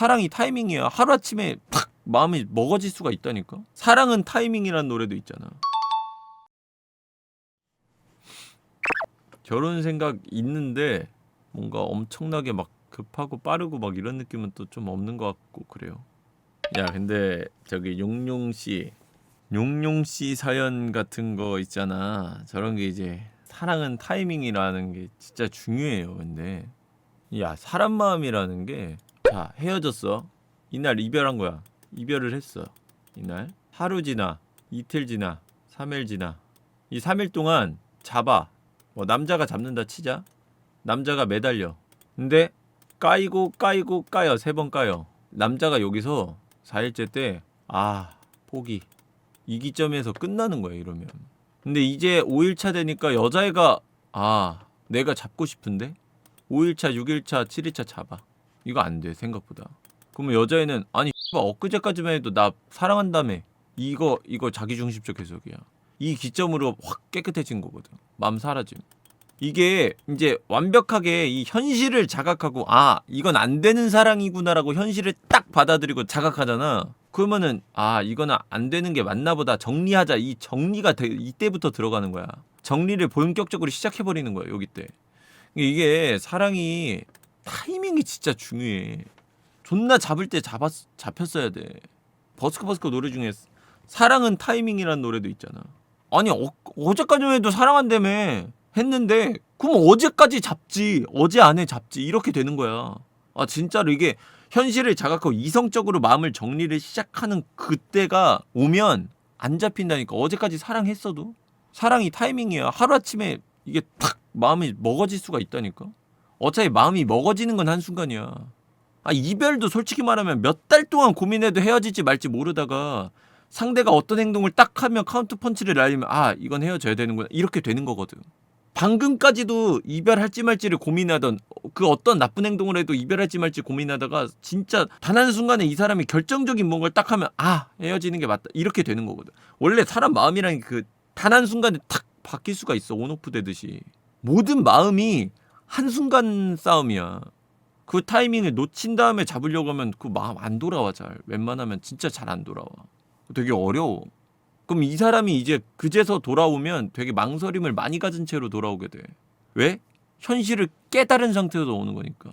사랑이 타이밍이야. 하루아침에 팍 마음이 먹어질 수가 있다니까. 사랑은 타이밍이라는 노래도 있잖아. 결혼 생각 있는데 뭔가 엄청나게 막 급하고 빠르고 막 이런 느낌은 또 좀 없는 것 같고 그래요. 야 근데 저기 용용 씨, 용용 씨 사연 같은 거 있잖아. 저런 게 이제 사랑은 타이밍이라는 게 진짜 중요해요. 근데 야 사람 마음이라는 게 자 헤어졌어. 이날 이별한 거야. 이별을 했어. 이날 하루 지나 이틀 지나 3일 지나 이 3일 동안 잡아. 뭐 남자가 잡는다 치자. 남자가 매달려. 근데 까이고 까이고 까요. 세번 까요. 남자가 여기서 4일째 때 아, 포기. 이 기점에서 끝나는 거야, 이러면. 근데 이제 5일차 되니까 여자애가 아, 내가 잡고 싶은데 5일차, 6일차, 7일차 잡아. 이거 안 돼, 생각보다. 그러면 여자애는 아니, 엊그제까지만 해도 나 사랑한다며. 이거 이거 자기중심적 해석이야. 이 기점으로 확 깨끗해진 거거든. 마음 사라짐. 이게 이제 완벽하게 이 현실을 자각하고 아 이건 안 되는 사랑이구나라고 현실을 딱 받아들이고 자각하잖아. 그러면은 아 이거는 안 되는 게 맞나 보다 정리하자 이 정리가 되- 이때부터 들어가는 거야. 정리를 본격적으로 시작해 버리는 거야 여기 때. 이게 사랑이 타이밍이 진짜 중요해. 존나 잡을 때 잡았 잡혔어야 돼. 버스커 버스커 노래 중에 사랑은 타이밍이라는 노래도 있잖아. 아니 어, 어제까지만 해도 사랑한다며 했는데 그럼 어제까지 잡지 어제 안에 잡지 이렇게 되는 거야. 아 진짜로 이게 현실을 자각하고 이성적으로 마음을 정리를 시작하는 그때가 오면 안 잡힌다니까 어제까지 사랑했어도 사랑이 타이밍이야 하루아침에 이게 탁 마음이 먹어질 수가 있다니까 어차피 마음이 먹어지는 건 한순간이야. 아 이별도 솔직히 말하면 몇 달 동안 고민해도 헤어질지 말지 모르다가 상대가 어떤 행동을 딱 하면 카운트 펀치를 날리면 아 이건 헤어져야 되는구나. 이렇게 되는 거거든. 방금까지도 이별할지 말지를 고민하던 그 어떤 나쁜 행동을 해도 이별할지 말지 고민하다가 진짜 단 한 순간에 이 사람이 결정적인 뭔가를 딱 하면 아 헤어지는 게 맞다. 이렇게 되는 거거든. 원래 사람 마음이라는 게그단 한 순간에 탁 바뀔 수가 있어. 온오프 되듯이. 모든 마음이 한순간 싸움이야 그 타이밍을 놓친 다음에 잡으려고 하면 그 마음 안 돌아와 잘 웬만하면 진짜 잘 안 돌아와 되게 어려워 그럼 이 사람이 이제 그제서 돌아오면 되게 망설임을 많이 가진 채로 돌아오게 돼. 왜? 현실을 깨달은 상태에서 오는 거니까.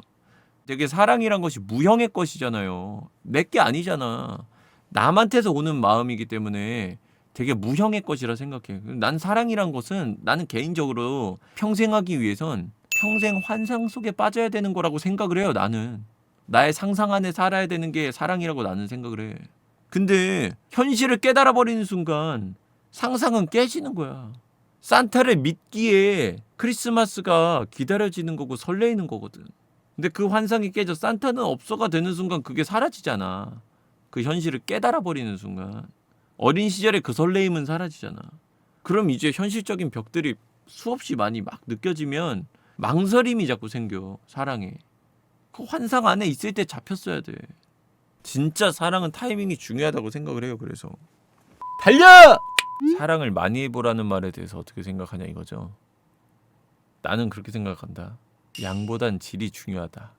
되게 사랑이란 것이 무형의 것이잖아요. 내 게 아니잖아. 남한테서 오는 마음이기 때문에 되게 무형의 것이라 생각해. 난 사랑이란 것은 나는 개인적으로 평생 하기 위해선 평생 환상 속에 빠져야 되는 거라고 생각을 해요, 나는. 나의 상상 안에 살아야 되는 게 사랑이라고 나는 생각을 해. 근데 현실을 깨달아 버리는 순간 상상은 깨지는 거야. 산타를 믿기에 크리스마스가 기다려지는 거고 설레이는 거거든. 근데 그 환상이 깨져 산타는 없어가 되는 순간 그게 사라지잖아. 그 현실을 깨달아 버리는 순간 어린 시절의 그 설레임은 사라지잖아. 그럼 이제 현실적인 벽들이 수없이 많이 막 느껴지면 망설임이 자꾸 생겨 사랑에. 그 환상 안에 있을 때 잡혔어야 돼. 진짜 사랑은 타이밍이 중요하다고 생각을 해요. 그래서 달려! 사랑을 많이 해보라는 말에 대해서 어떻게 생각하냐 이거죠. 나는 그렇게 생각한다. 양보단 질이 중요하다.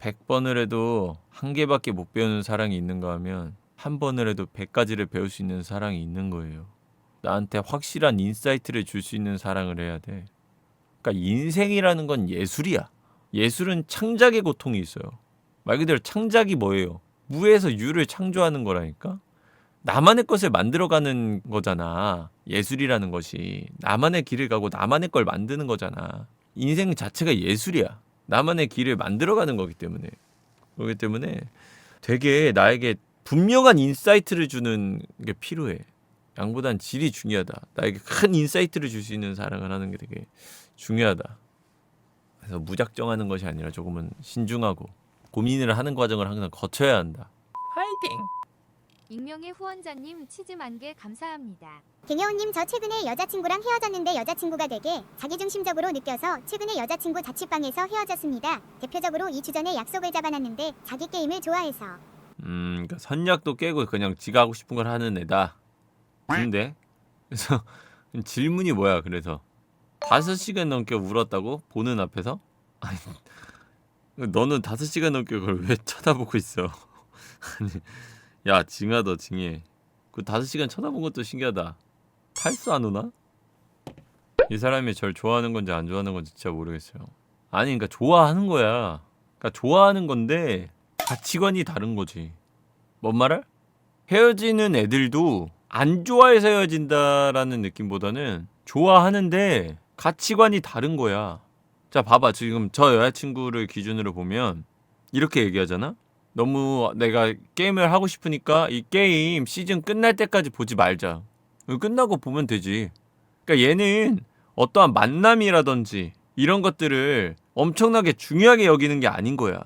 100번을 해도 한 개밖에 못 배우는 사랑이 있는가 하면 한 번을 해도 100가지를 배울 수 있는 사랑이 있는 거예요. 나한테 확실한 인사이트를 줄 수 있는 사랑을 해야 돼. 그러니까 인생이라는 건 예술이야. 예술은 창작의 고통이 있어요. 말 그대로 창작이 뭐예요? 무에서 유를 창조하는 거라니까. 나만의 것을 만들어가는 거잖아. 예술이라는 것이 나만의 길을 가고 나만의 걸 만드는 거잖아. 인생 자체가 예술이야. 나만의 길을 만들어가는 거기 때문에 그렇기 때문에 되게 나에게 분명한 인사이트를 주는 게 필요해. 양보단 질이 중요하다. 나에게 큰 인사이트를 줄 수 있는 사랑을 하는 게 되게 중요하다. 그래서 무작정 하는 것이 아니라 조금은 신중하고 고민을 하는 과정을 항상 거쳐야 한다. 파이팅! 익명의 후원자님 치즈 만개 감사합니다. 김혜원님 저 최근에 여자친구랑 헤어졌는데 여자친구가 되게 자기중심적으로 느껴서 최근에 여자친구 자취방에서 헤어졌습니다. 대표적으로 2주 전에 약속을 잡아놨는데 자기 게임을 좋아해서 음, 그러니까 선약도 깨고 그냥 지가 하고 싶은 걸 하는 애다. 근데 그래서 질문이 뭐야? 그래서 다섯 시간 넘게 울었다고 보는 앞에서? 아니, 너는 다섯 시간 넘게 그걸 왜 쳐다보고 있어? 아니, 야너 징해. 그 다섯 시간 쳐다본 것도 신기하다. 탈수 안 오나? 이 사람이 절 좋아하는 건지 안 좋아하는 건지 진짜 모르겠어요. 아니, 그러니까 좋아하는 거야. 그러니까 좋아하는 건데 가치관이 다른 거지. 뭔 말을? 헤어지는 애들도 안 좋아해서 헤어진다라는 느낌보다는 좋아하는데 가치관이 다른 거야. 자, 봐봐. 지금 저 여자친구를 기준으로 보면 이렇게 얘기하잖아? 너무 내가 게임을 하고 싶으니까 이 게임 시즌 끝날 때까지 보지 말자. 끝나고 보면 되지. 그러니까 얘는 어떠한 만남이라든지 이런 것들을 엄청나게 중요하게 여기는 게 아닌 거야.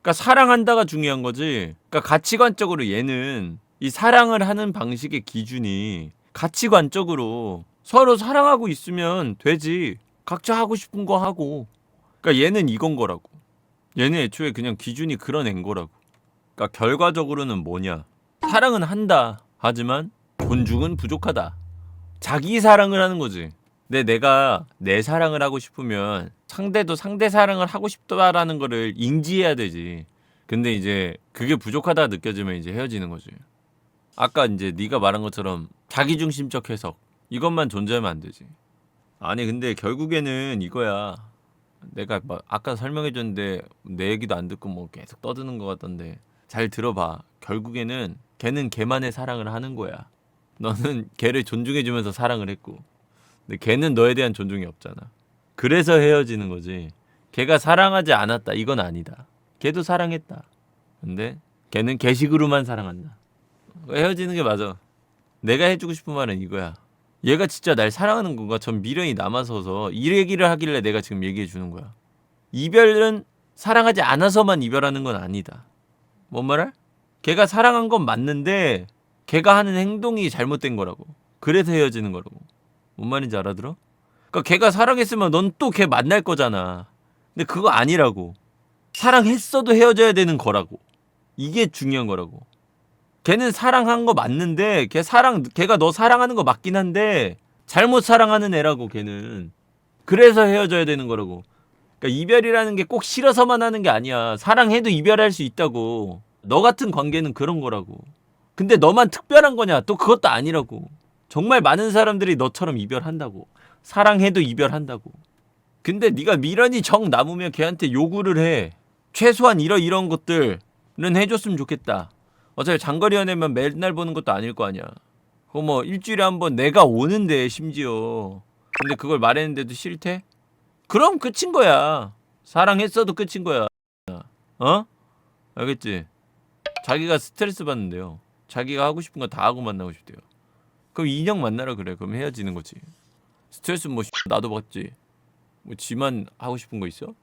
그러니까 사랑한다가 중요한 거지. 그러니까 가치관적으로 얘는 이 사랑을 하는 방식의 기준이 가치관적으로 서로 사랑하고 있으면 되지. 각자 하고 싶은 거 하고. 그러니까 얘는 이건 거라고. 얘는 애초에 그냥 기준이 앤 거라고. 그러니까 결과적으로는 뭐냐? 사랑은 한다. 하지만 존중은 부족하다. 자기 사랑을 하는 거지. 근데 내가 내 사랑을 하고 싶으면 상대도 상대 사랑을 하고 싶다라는 거를 인지해야 되지. 근데 이제 그게 부족하다 느껴지면 이제 헤어지는 거지. 아까 이제 네가 말한 것처럼 자기중심적 해석 이것만 존재하면 안 되지. 아니 근데 결국에는 이거야. 내가 막 아까 설명해 줬는데 내 얘기도 안 듣고 뭐 계속 떠드는 것 같던데 잘 들어봐. 결국에는 걔는 걔만의 사랑을 하는 거야. 너는 걔를 존중해 주면서 사랑을 했고 근데 걔는 너에 대한 존중이 없잖아. 그래서 헤어지는 거지. 걔가 사랑하지 않았다. 이건 아니다. 걔도 사랑했다. 근데 걔는 걔식으로만 사랑한다. 헤어지는 게 맞아. 내가 해주고 싶은 말은 이거야. 얘가 진짜 날 사랑하는 건가? 전 미련이 남아서서 이 얘기를 하길래 내가 지금 얘기해 주는 거야. 이별은 사랑하지 않아서만 이별하는 건 아니다. 뭔 말을? 걔가 사랑한 건 맞는데 걔가 하는 행동이 잘못된 거라고. 그래서 헤어지는 거라고. 뭔 말인지 알아들어? 그러니까 걔가 사랑했으면 넌 또 걔 만날 거잖아. 근데 그거 아니라고. 사랑했어도 헤어져야 되는 거라고. 이게 중요한 거라고. 걔는 사랑한 거 맞는데 걔 사랑 걔가 너 사랑하는 거 맞긴 한데 잘못 사랑하는 애라고 걔는. 그래서 헤어져야 되는 거라고. 그러니까 이별이라는 게 꼭 싫어서만 하는 게 아니야. 사랑해도 이별할 수 있다고. 너 같은 관계는 그런 거라고. 근데 너만 특별한 거냐? 또 그것도 아니라고. 정말 많은 사람들이 너처럼 이별한다고. 사랑해도 이별한다고. 근데 네가 미련이 정 남으면 걔한테 요구를 해. 최소한 이런 이런 것들은 해줬으면 좋겠다. 어차피 장거리 연애면 맨날 보는 것도 아닐 거 아니야. 그거 뭐 일주일에 한 번 내가 오는데 심지어. 근데 그걸 말했는데도 싫대? 그럼 끝인 거야. 사랑했어도 끝인 거야. 어? 알겠지? 자기가 스트레스 받는데요. 자기가 하고 싶은 거 다 하고 만나고 싶대요. 그럼 인형 만나라 그래. 그럼 헤어지는 거지. 스트레스 뭐 나도 받지. 뭐 지만 하고 싶은 거 있어?